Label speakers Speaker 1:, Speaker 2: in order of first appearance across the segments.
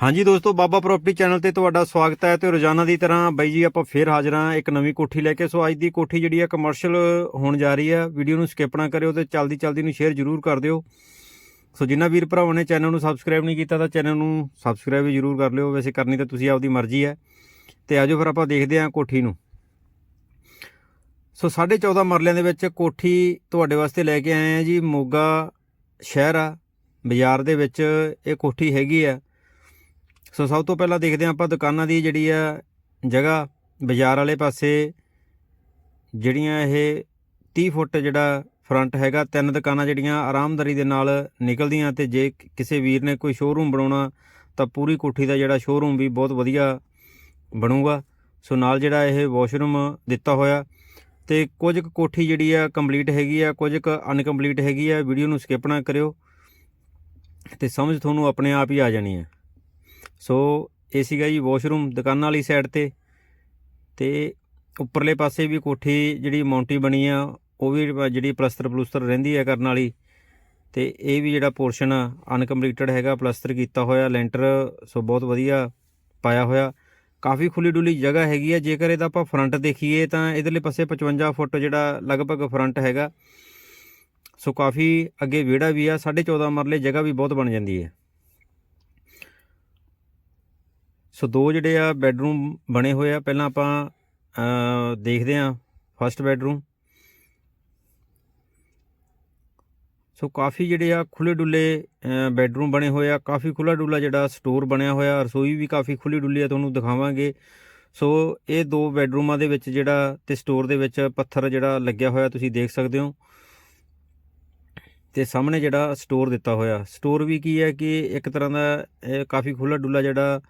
Speaker 1: ਹਾਂਜੀ ਦੋਸਤੋ, ਬਾਬਾ property channel ਤੇ ਤੁਹਾਡਾ ਸਵਾਗਤ ਹੈ ਤੇ ਰੋਜ਼ਾਨਾ ਦੀ ਤਰ੍ਹਾਂ ਬਾਈ ਜੀ ਆਪਾਂ ਫੇਰ ਹਾਜ਼ਰ ਹਾਂ ਇੱਕ ਨਵੀਂ ਕੋਠੀ ਲੈ ਕੇ। ਸੋ ਅੱਜ ਦੀ ਕੋਠੀ ਜਿਹੜੀ ਹੈ ਕਮਰਸ਼ੀਅਲ ਹੋਣ ਜਾ ਰਹੀ ਹੈ ਵੀਡੀਓ ਨੂੰ ਸਕਿਪ ਨਾ ਕਰਿਓ ਤੇ ਚਲਦੀ ਚਲਦੀ ਨੂੰ ਸ਼ੇਅਰ ਜ਼ਰੂਰ ਕਰ ਦਿਓ। ਸੋ ਜਿਨ੍ਹਾਂ ਵੀਰ ਭਰਾਵਾਂ ਨੇ ਚੈਨਲ ਨੂੰ ਸਬਸਕ੍ਰਾਈਬ ਨਹੀਂ ਕੀਤਾ ਤਾਂ ਚੈਨਲ ਨੂੰ ਸਬਸਕ੍ਰਾਈਬ ਵੀ ਜ਼ਰੂਰ ਕਰ ਲਿਓ। ਵੈਸੇ ਕਰਨੀ ਤਾਂ ਤੁਸੀਂ ਆਪਦੀ ਮਰਜ਼ੀ ਹੈ। ਤੇ ਆਜੋ ਫਿਰ ਆਪਾਂ ਦੇਖਦੇ ਹਾਂ ਕੋਠੀ ਨੂੰ। ਸੋ 14.5 ਮਰਲਿਆਂ ਦੇ ਵਿੱਚ ਕੋਠੀ ਤੁਹਾਡੇ ਵਾਸਤੇ ਲੈ ਕੇ ਆਏ ਆ ਜੀ। ਮੋਗਾ ਸ਼ਹਿਰ ਆ, ਬਾਜ਼ਾਰ ਦੇ ਵਿੱਚ ਇਹ ਕੋਠੀ ਹੈਗੀ ਆ। ਸੋ ਸਭ ਤੋਂ ਪਹਿਲਾਂ ਦੇਖਦੇ ਹਾਂ ਆਪਾਂ ਦੁਕਾਨਾਂ ਦੀ ਜਿਹੜੀ ਆ ਜਗ੍ਹਾ, ਬਾਜ਼ਾਰ ਵਾਲੇ ਪਾਸੇ ਜਿਹੜੀਆਂ ਇਹ 30 ਫੁੱਟ ਜਿਹੜਾ ਫਰੰਟ ਹੈਗਾ, ਤਿੰਨ ਦੁਕਾਨਾਂ ਜਿਹੜੀਆਂ ਆਰਾਮਦਾਰੀ ਦੇ ਨਾਲ ਨਿਕਲਦੀਆਂ ਤੇ ਜੇ ਕਿਸੇ ਵੀਰ ਨੇ ਕੋਈ ਸ਼ੋਰੂਮ ਬਣਾਉਣਾ ਤਾਂ ਪੂਰੀ ਕੋਠੀ ਦਾ ਜਿਹੜਾ ਸ਼ੋਰੂਮ ਵੀ ਬਹੁਤ ਵਧੀਆ ਬਣੂਗਾ। ਸੋ ਨਾਲ ਜਿਹੜਾ ਇਹ ਵਾਸ਼ਰੂਮ ਦਿੱਤਾ ਹੋਇਆ ਤੇ ਕੁਝ ਕੁ ਕੋਠੀ ਜਿਹੜੀ ਆ ਕੰਪਲੀਟ ਹੈਗੀ ਆ, ਕੁਝ ਕੁ ਅਨਕੰਪਲੀਟ ਹੈਗੀ ਆ, ਵੀਡੀਓ ਨੂੰ ਸਕਿਪ ਨਾ ਕਰਿਓ ਤੇ ਸਮਝ ਤੁਹਾਨੂੰ ਆਪਣੇ ਆਪ ਹੀ ਆ ਜਾਣੀ ਹੈ ਸੋ ਇਹ ਸੀਗਾ ਜੀ ਵਾਸ਼ਰੂਮ ਦੁਕਾਨਾਂ ਵਾਲੀ ਸਾਈਡ ਤੇ। ਤੇ ਉੱਪਰਲੇ ਪਾਸੇ ਵੀ ਕੋਠੀ ਜਿਹੜੀ ਮੌਂਟੀ ਬਣੀ ਆ, ਉਹ ਵੀ ਜਿਹੜੀ ਪਲਸਤਰ ਪਲੂਸਤਰ ਰਹਿੰਦੀ ਹੈ ਕਰਨ ਵਾਲੀ। ਤੇ ਇਹ ਵੀ ਜਿਹੜਾ ਪੋਰਸ਼ਨ ਆ ਅਨਕੰਪਲੀਟਡ ਹੈਗਾ, ਪਲਸਤਰ ਕੀਤਾ ਹੋਇਆ, ਲੈਂਟਰ ਸੋ ਬਹੁਤ ਵਧੀਆ ਪਾਇਆ ਹੋਇਆ। ਕਾਫੀ ਖੁੱਲੀ ਡੁੱਲੀ ਜਗ੍ਹਾ ਹੈਗੀ ਆ, ਜੇਕਰ ਇਹਦਾ ਆਪਾਂ ਫਰੰਟ ਦੇਖੀਏ ਤਾਂ ਇਧਰਲੇ ਪਾਸੇ 55 ਫੁੱਟ ਜਿਹੜਾ ਲਗਭਗ ਫਰੰਟ ਹੈਗਾ। ਸੋ ਕਾਫੀ ਅੱਗੇ ਵਿਹੜਾ ਵੀ ਆ 14.5 ਮਰਲੇ ਜਗ੍ਹਾ ਵੀ ਬਹੁਤ ਬਣ ਜਾਂਦੀ ਹੈ। ਸੋ ਦੋ ਜਿਹੜੇ ਆ ਬੈੱਡਰੂਮ ਬਣੇ ਹੋਏ ਆ, ਪਹਿਲਾਂ ਆਪਾਂ ਦੇਖਦੇ ਆ ਫਸਟ ਬੈੱਡਰੂਮ ਸੋ ਕਾਫੀ ਜਿਹੜੇ ਆ ਖੁੱਲੇ ਡੁੱਲੇ ਬੈੱਡਰੂਮ ਬਣੇ ਹੋਏ ਆ, ਕਾਫੀ ਖੁੱਲਾ ਡੁੱਲਾ ਜਿਹੜਾ ਸਟੋਰ ਬਣਿਆ ਹੋਇਆ, ਰਸੋਈ ਵੀ ਕਾਫੀ ਖੁੱਲੀ ਡੁੱਲੀ ਆ, ਤੁਹਾਨੂੰ ਦਿਖਾਵਾਂਗੇ। ਸੋ ਇਹ ਦੋ ਬੈੱਡਰੂਮਾਂ ਦੇ ਵਿੱਚ ਜਿਹੜਾ, ਤੇ ਸਟੋਰ ਦੇ ਵਿੱਚ ਪੱਥਰ ਜਿਹੜਾ ਲੱਗਿਆ ਹੋਇਆ, ਤੁਸੀਂ ਦੇਖ ਸਕਦੇ ਹੋ। ਤੇ ਸਾਹਮਣੇ ਜਿਹੜਾ ਸਟੋਰ ਦਿੱਤਾ ਹੋਇਆ। ਸਟੋਰ ਵੀ ਕੀ ਹੈ ਕਿ ਇੱਕ ਤਰ੍ਹਾਂ ਦਾ ਕਾਫੀ ਖੁੱਲਾ ਡੁੱਲਾ ਜਿਹੜਾ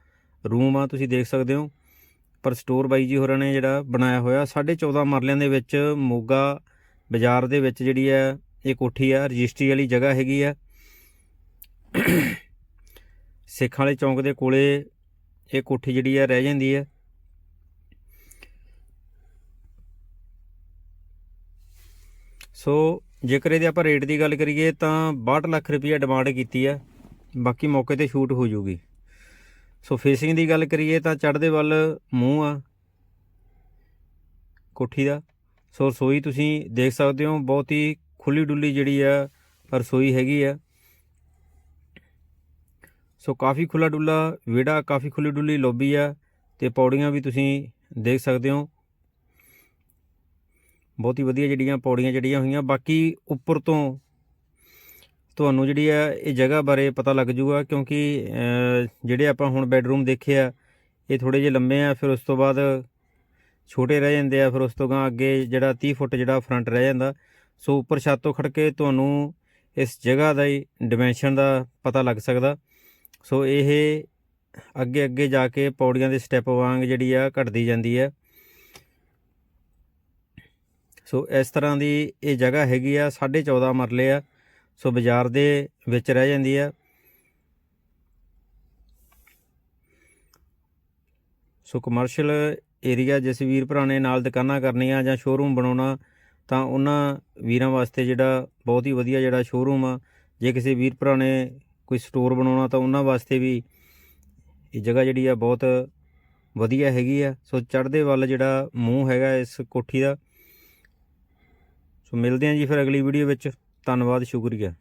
Speaker 1: ਰੂਮ ਆ, ਤੁਸੀਂ ਦੇਖ ਸਕਦੇ ਹੋ। ਪਰ ਸਟੋਰ ਬਾਈ ਜੀ ਹੋਰਾਂ ਨੇ ਜਿਹੜਾ ਬਣਾਇਆ ਹੋਇਆ 14.5 ਮਰਲਿਆਂ ਦੇ ਵਿੱਚ ਮੋਗਾ ਬਾਜ਼ਾਰ ਦੇ ਵਿੱਚ ਜਿਹੜੀ ਹੈ, ਇਹ ਕੋਠੀ ਆ ਰਜਿਸਟਰੀ ਵਾਲੀ ਜਗ੍ਹਾ ਹੈਗੀ ਆ ਸਿੱਖਾਂ ਵਾਲੇ ਚੌਂਕ ਦੇ ਕੋਲੇ ਇਹ ਕੋਠੀ ਜਿਹੜੀ ਆ ਰਹਿ ਜਾਂਦੀ ਹੈ। ਸੋ ਜੇਕਰ ਇਹਦੇ ਆਪਾਂ ਰੇਟ ਦੀ ਗੱਲ ਕਰੀਏ, ਤਾਂ 62 ਲੱਖ ਰੁਪਈਆ ਡਿਮਾਂਡ ਕੀਤੀ ਹੈ। ਬਾਕੀ ਮੌਕੇ ਤੇ ਛੂਟ ਹੋ ਜੂਗੀ ਸੋ ਫੇਸਿੰਗ ਦੀ ਗੱਲ ਕਰੀਏ ਤਾਂ ਚੜ੍ਹਦੇ ਵੱਲ ਮੂੰਹ ਆ, ਕੋਠੀ ਦਾ। ਸੋ ਰਸੋਈ ਤੁਸੀਂ ਦੇਖ ਸਕਦੇ ਹੋ, ਬਹੁਤ ਹੀ ਖੁੱਲੀ ਡੁੱਲੀ ਜਿਹੜੀ ਆ ਰਸੋਈ ਹੈਗੀ ਆ। ਸੋ ਕਾਫੀ ਖੁੱਲਾ ਡੁੱਲਾ ਵਿਹੜਾ, ਕਾਫੀ ਖੁੱਲੀ ਡੁੱਲੀ ਲੌਬੀ ਆ ਤੇ ਪੌੜੀਆਂ ਵੀ ਤੁਸੀਂ ਦੇਖ ਸਕਦੇ ਹੋ। ਬਹੁਤ ਹੀ ਵਧੀਆ ਜਿਹੜੀਆਂ ਪੌੜੀਆਂ ਜਿਹੜੀਆਂ ਹੋਈਆਂ, ਬਾਕੀ ਉੱਪਰ ਤੋਂ ਤੁਹਾਨੂੰ ਜਿਹੜੀ ਆ, ਇਹ ਜਗ੍ਹਾ ਬਾਰੇ ਪਤਾ ਲੱਗ ਜੂਗਾ ਕਿਉਂਕਿ ਜਿਹੜੇ ਆਪਾਂ ਹੁਣ ਬੈੱਡਰੂਮ ਦੇਖੇ ਆ, ਇਹ ਥੋੜੇ ਜਿਹੇ ਲੰਮੇ ਆ, ਫਿਰ ਉਸ ਤੋਂ ਬਾਅਦ ਛੋਟੇ ਰਹਿ ਜਾਂਦੇ ਆ, ਫਿਰ ਉਸ ਤੋਂ ਗਾਂ ਅੱਗੇ ਜਿਹੜਾ 30 ਫੁੱਟ ਜਿਹੜਾ ਫਰੰਟ ਰਹਿ ਜਾਂਦਾ। ਸੋ ਉੱਪਰ ਛੱਤ ਤੋਂ ਖੜ ਕੇ ਤੁਹਾਨੂੰ ਇਸ ਜਗ੍ਹਾ ਦਾ ਹੀ ਡਿਮੈਂਸ਼ਨ ਦਾ ਪਤਾ ਲੱਗ ਸਕਦਾ। ਸੋ ਇਹ ਅੱਗੇ ਅੱਗੇ ਜਾ ਕੇ ਪੌੜੀਆਂ ਦੇ ਸਟੈਪ ਵਾਂਗ ਜਿਹੜੀ ਆ ਘਟਦੀ ਜਾਂਦੀ ਹੈ ਸੋ ਇਸ ਤਰ੍ਹਾਂ ਦੀ ਇਹ ਜਗ੍ਹਾ ਹੈਗੀ ਆ 14.5 ਮਰਲੇ ਆ। ਸੋ ਬਾਜ਼ਾਰ ਦੇ ਵਿੱਚ ਰਹਿ ਜਾਂਦੀ ਆ। ਸੋ ਕਮਰਸ਼ੀਅਲ ਏਰੀਆ ਜਿਸ ਵੀਰ ਭਰਾ ਨੇ ਨਾਲ ਦੁਕਾਨਾਂ ਕਰਨੀਆਂ ਜਾਂ ਸ਼ੋਰੂਮ ਬਣਾਉਣਾ, ਤਾਂ ਉਹਨਾਂ ਵੀਰਾਂ ਵਾਸਤੇ ਜਿਹੜਾ ਬਹੁਤ ਹੀ ਵਧੀਆ ਜਿਹੜਾ ਸ਼ੋਰੂਮ ਆ। ਜੇ ਕਿਸੇ ਵੀਰ ਭਰਾ ਨੇ ਕੋਈ ਸਟੋਰ ਬਣਾਉਣਾ, ਤਾਂ ਉਹਨਾਂ ਵਾਸਤੇ ਵੀ ਇਹ ਜਗ੍ਹਾ ਜਿਹੜੀ ਆ ਬਹੁਤ ਵਧੀਆ ਹੈਗੀ ਆ। ਸੋ ਚੜ੍ਹਦੇ ਵੱਲ ਜਿਹੜਾ ਮੂੰਹ ਹੈਗਾ ਇਸ ਕੋਠੀ ਦਾ। ਸੋ ਮਿਲਦੇ ਹਾਂ ਜੀ ਫਿਰ ਅਗਲੀ ਵੀਡੀਓ ਵਿੱਚ। ਧੰਨਵਾਦ ਸ਼ੁਕਰੀਆ।